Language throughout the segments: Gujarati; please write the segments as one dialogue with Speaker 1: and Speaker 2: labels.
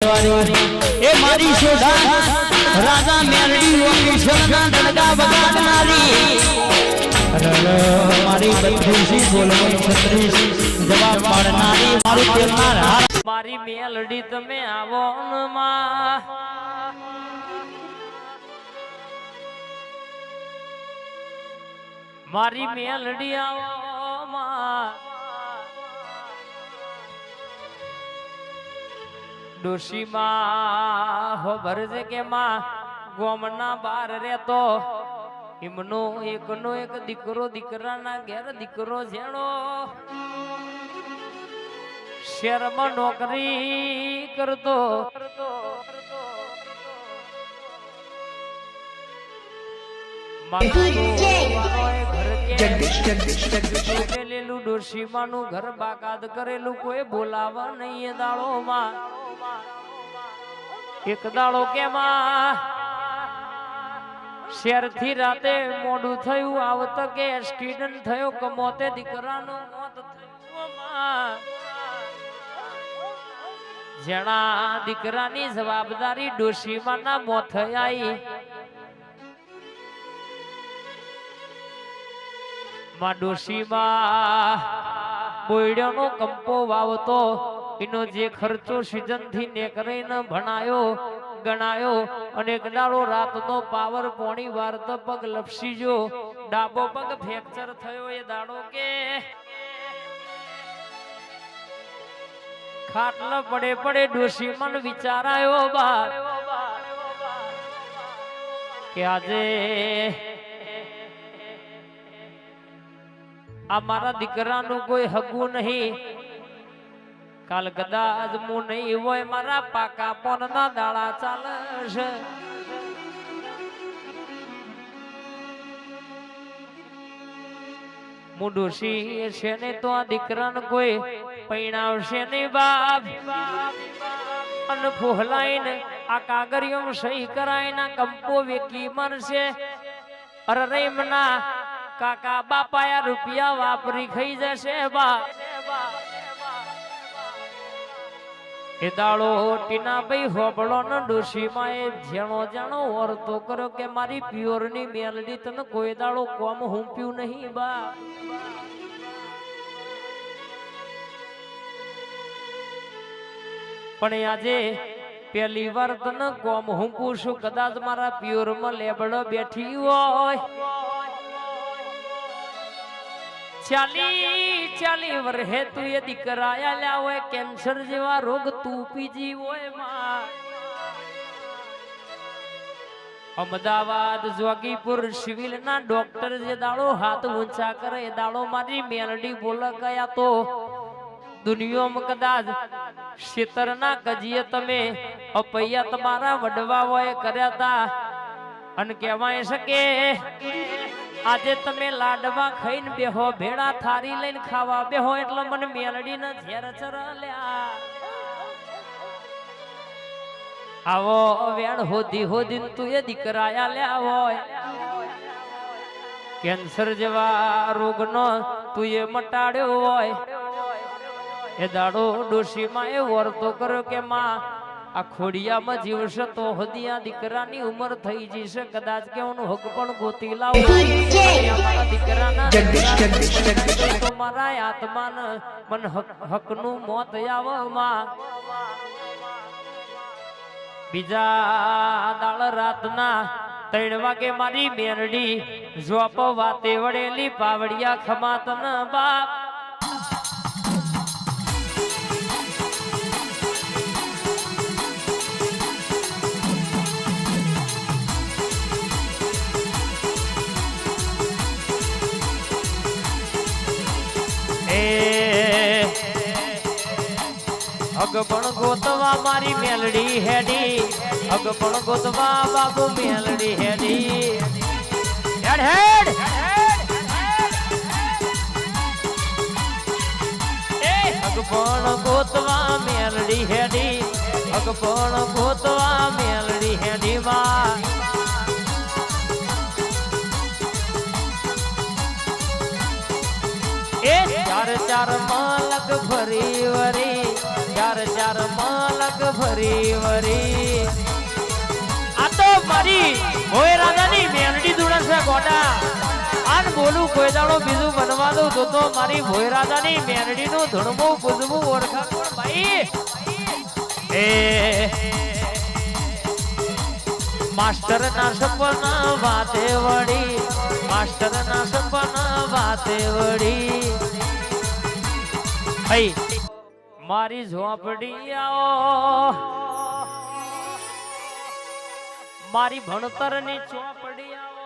Speaker 1: એ મારી શોધા રાજા મેરડી ઓકેશ્વરના દડગા બગાડનારી મારી બંધુસી બોલવાની છત્રીસ, જવાબ પાડનારી મારું તેલનાર હાર
Speaker 2: મારી મેલડી, તમે આવો માં મારી મેલડી આવો માં ડોશીમાં હો ભરજે કે માં ગોમના બાર રહેતો. એમનો એકનો એક દીકરો દીકરાના ઘેર દીકરો જેણો. શેરમાં નોકરી કરતો. ઘર બાકાત કરેલું કોઈ બોલાવા નહીં દાળો દાડોમાં એક દાડો કેમાં શેરથી રાતે મોડું થયું, આવત કે એક્સિડન્ટ થયો કમોતે દીકરાનું મોત થયું. જેણા દીકરાની જવાબદારી ડોશીમાના મોત આવી માં ડોશીમાં બોયડાનો કંપો વાવતો એનો જે ખર્ચો સિઝનથી નેકરીને ભણાયો, ગણાયો અને ગણાળો રાતનો પાવર પોણી તો પગ લપસી જો ડાબો પગ ફ્રેક્ચર થયો એ દાડો કે. ખાટલ પડે પડે ડોશી મન વિચારાયો બા કે આજે આ મારા દીકરાનું કોઈ હગું નહીં. કાલ કદાચ હું નહીં હોય મારા પાકા પોન ના દાડા ચાલશે બાપ. અન ફોહલાઈને આ કાગરિયો સહી કરાઈને કંપો વેકી મરશે. અરે કાકા બાપાયા રૂપિયા વાપરી ખાઈ જશે બા એ દાળો ટીના ભાઈ હોબળો ન, ડોશીમાં એ જેણો જાણો વર્તો કરો કે મારી પ્યોરની મેલડી તને કોઈ દાળો કોમ હુંપ્યું નહીં, બા. પણ આજે પહેલી વાર તને કોમ હું પૂછું કદાચ મારા પ્યોરમાં લેબડો બેઠી હોય. ચાલી ચાલી વરહે તું એ દીકરા આલ્યા હોય, કેન્સર જેવા રોગ તું પીજી હોયમાં અમદાવાદ જોગીપુર સિવિલ ના ડોક્ટર જે દાડો હાથ ઊંચા કરે, એ દાડો મારી મેલડી બોલ ગયા તો. દુનિયામાં કદાચ શેતરના કજીએ તમે અપૈયા તમારા વડવા હોય કર્યા તા. અને કહેવાય છે કે આજે તમે લાડવા ખાઈને બેહો, ભેળા થારી લઈને ખાવા બેહો, એટલે મને મેલડી ને ઝેર ચરલ્યા. આવો, વેણ હોધી હોધી તું એ દીકરા આલ્યા હોય. કેન્સર જેવા રોગનો તું એ મટાડ્યો હોય. એ દાડો ડોશીમાં એ વર્તો કર્યો કે માં આ ખોડિયામાં જીવશે તો હદી આ દીકરાની ઉંમર થઈ જશે. કદાચ કે હું હક પણ ગોતી લાવું. દીકરાના મારા આત્માન મન હકનું મોત આવે માં બીજા દાળ રાતના ત્રણ વાગે મારી મેરડી જોપ વાતે વળેલી પાવડિયા ખમાત ન બાપ. અગપણ ગોતવા મારી મેલડી હેડી, અગપણ ગોતવા બાબુ મેલડી હેડી. હેડ હેડ! અગપણ ગોતવા મેલડી હેડી, અગપણ ગોતવા મેલડી હેડી વા એ ચાર ચાર માલક વરી વરી. આ તો મારી હોય રાજાની મેલડી દુડે છે ગોડા આન બોલું કોઈ દાડો બીજું બનવા દઉં તો તો મારી ભોય રાજાની મેલડી નું ધૂણવું પૂજવું ઓળખા કોણ ભાઈ. એ. માસ્ટર ના સપન વાતે વળી. માસ્ટર ના સપન વાતે વળી. ભાઈ મારી ઝોપડી આવો મારી ભણતરની ચોપડી આવો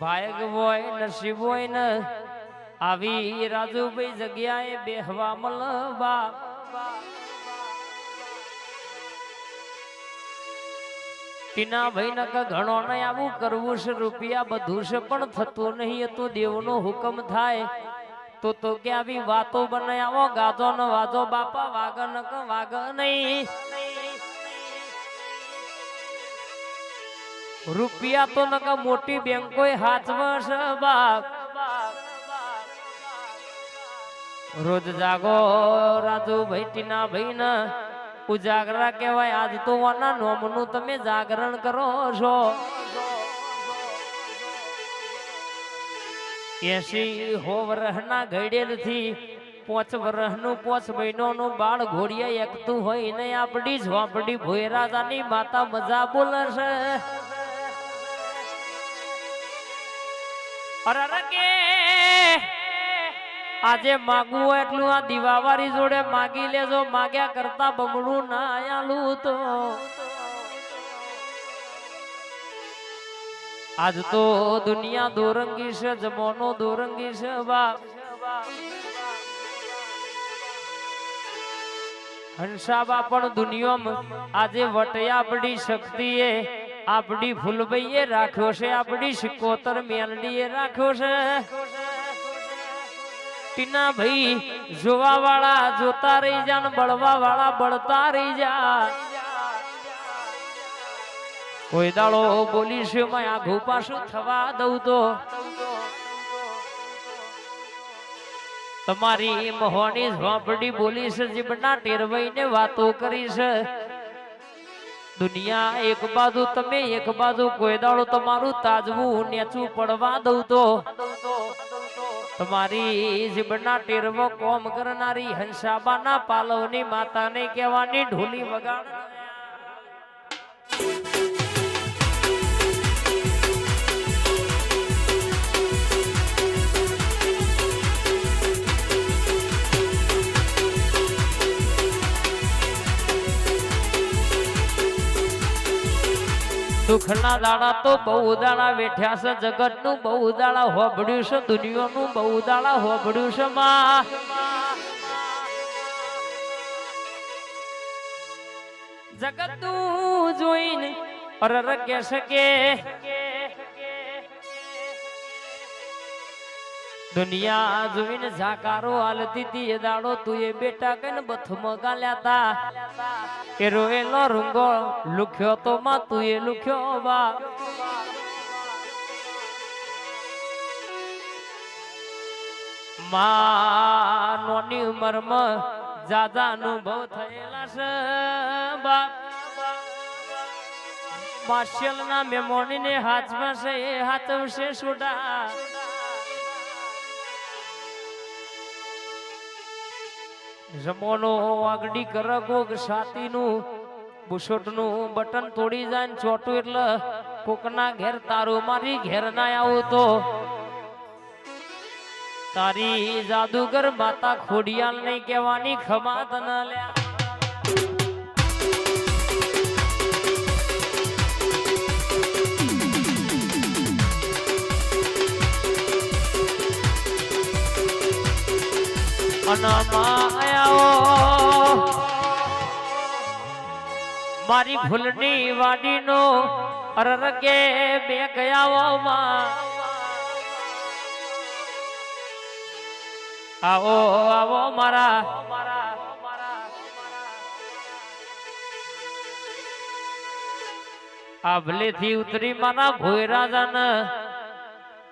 Speaker 2: ભાયગ હોય, નસીબ હોય ને, આવી રાજુભાઈ જગ્યાએ બેહવા મળવા ટીના ભાઈ નક ઘણો નહીં આવું કરવું છે, રૂપિયા બધું છે, પણ થતું નહીં તો દેવનો હુકમ થાય. તો તો કે આવી વાતો બનાવો, ગાજો ન વાજો, બાપા વાગ નક વાગ નહીં. રૂપિયા તો નક મોટી બેંકો હાચવશ બાપ. રોજ જાગો રાજુ ભાઈ ટીના ભાઈ ને ઉજાગરા કહેવાય. આજ તો વાના નોમનું તમે જાગરણ કરો છો. એસી હો વરહના ઘડેલથી પોચ વરહનું પોચ મહિનાનું બાળ ઘોડિયા એકતું હોય ને આપડી ઝોપડી ભોય રાજાની માતા મજા બોલે છે. અરે અરે કે આજે માગવું હોય એટલું આ દીવાવારી જોડે માગી લેજો. માગ્યા કરતા બમણું ના તો. આજ તો દુનિયા દોરંગી છે જમોનો દોરંગી છે, બાપ. હંસાબા પણ દુનિયામાં આજે વટયા આપણી શક્તિએ આપણી ફૂલબઈએ રાખ્યો છે આપણી સિકોતર મેલડીએ રાખ્યો છે. ટીના ભાઈ જોવા વાળા જોતા રહી જા ને બળવા વાળા બળતા રહી જા. કોઈ દાડો બોલીશ આઘું પાછું થવા દઉં તો? તમારી મહોની ઝોપડી બોલીશ જીબના ટેરવાઈને વાતો કરીશ દુનિયા એક બાજુ, તમે એક બાજુ, કોઈ દાડો તમારું તાજવું નેચું પડવા દઉં તો. તમારી જીભના ટેરવો કોમ કરનારી હંસાબાના પાલવની માતાને કહેવાની ઢોલી વગાડ દુઃખના દાડા તો બહુ દાડા વેઠ્યા છે, જગતનું બહુ દાડા હોભડ્યું છે, દુનિયાનું બહુ દાડા હોભડ્યું છે, માં. જગતનું જોઈને અરર કે શકે દુનિયા જોઈને ઝાકારો હાલતી હતી, એ દાડો તું એ બેટા કઈને બથમાં ગાલ્યા તા. એ રોએલો રૂંગો લુખ્યો તો માં તું એ લુખ્યો બા. માં નોની ઉંમરમાં જાજા અનુભવ થયેલા છે બાપ માર્શલ ના મેમોની ને હાથમાં છે, એ હાથવશે સોડા જમોનો આગડી કરકો સાતીનું બુશોટનું બટન તોડી જાય ને ચોટું એટલે કોકના ઘેર તારું મારી ઘેર ના આવું તો. તારી જાદુગર માતા ખોડિયાલ નહીં કહેવાની ખમાત ન લ્યા. મારી ભૂલની વાડીનો અરરગે બે ગયા આવો આવો મારા. આભલેથી ઉતરી મારા ભોય રાજાને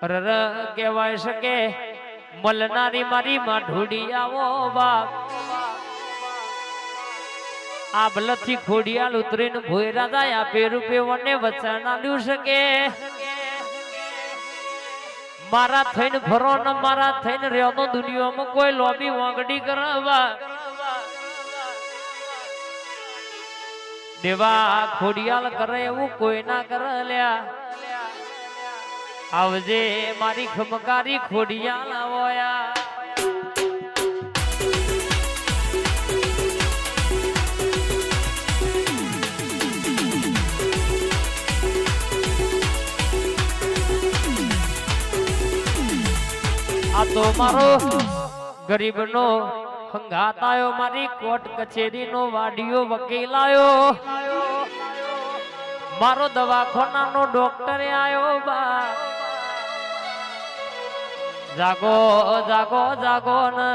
Speaker 2: રર કહેવાય શકે. મલનારી મારી માઢુડી આવો બાપ. આ બલથી ખોડિયાલ ઉતરીને ભોયરા જાય આપે રૂપે વને વચન આલ્યું શકે. મારા થઈને ફરો ને, મારા થઈને રહ્યો તો દુનિયામાં કોઈ લોબી વાંગડી કરવા. દેવા ખોડિયાલ કરે એવું કોઈ ના કરે લ્યા. આવજે મારી ખમકારી ખોડિયા લાવોયા. આ તો મારો ગરીબનો હંગાત આવ્યો મારી કોર્ટ કચેરીનો વાડીયો વકીલ આવ્યો મારો દવાખાનાનો ડોક્ટરે આવ્યો બા. જાગો જાગો જાગો ને.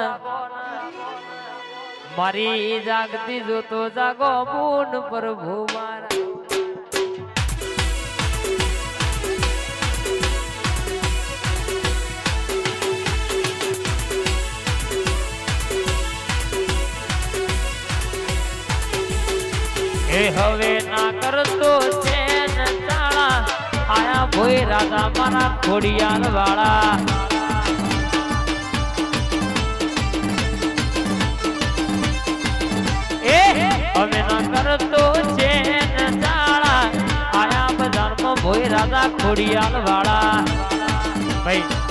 Speaker 2: મારી જાગતી જોતો જાગો પૂન પ્રભુ મારા. એ હવે ના કરતો છે ને ચાળા આયા ભોય રાજા મારા ખોડિયાર વાળા. રાજા ખોડિયાલ વાળા ભાઈ